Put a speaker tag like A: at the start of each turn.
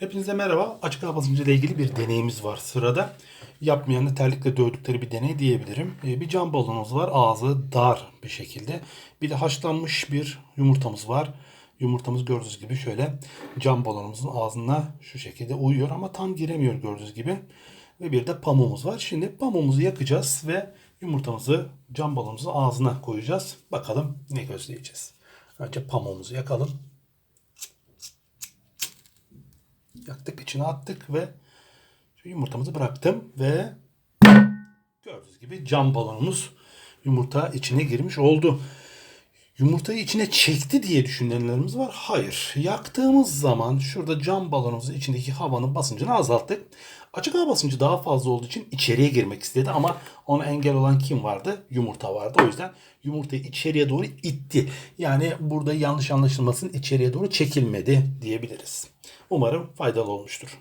A: Hepinize merhaba. Açık hava basıncı ilgili bir deneyimiz var sırada. Yapmayanı terlikle dövdükleri bir deney diyebilirim. Ee, Bir cam balonumuz var. Ağzı dar bir şekilde. Bir de haşlanmış bir yumurtamız var. Yumurtamız gördüğünüz gibi şöyle cam balonumuzun ağzına şu şekilde uyuyor ama tam giremiyor gördüğünüz gibi. Ve bir de pamuğumuz var. Şimdi pamuğumuzu yakacağız ve yumurtamızı cam balonumuzun ağzına koyacağız. Bakalım ne gözleyeceğiz. Önce pamuğumuzu yakalım. Yaktık içine attık ve yumurtamızı bıraktım ve gördüğünüz gibi cam balonumuz yumurta içine girmiş oldu. Yumurtayı içine çekti diye düşünenlerimiz var. Hayır. Yaktığımız zaman şurada cam balonumuzun içindeki havanın basıncını azalttık. Açık hava basıncı daha fazla olduğu için içeriye girmek istedi ama ona engel olan kim vardı? Yumurta vardı. O yüzden yumurtayı içeriye doğru itti. Yani burada yanlış anlaşılmasın içeriye doğru çekilmedi diyebiliriz. Umarım faydalı olmuştur.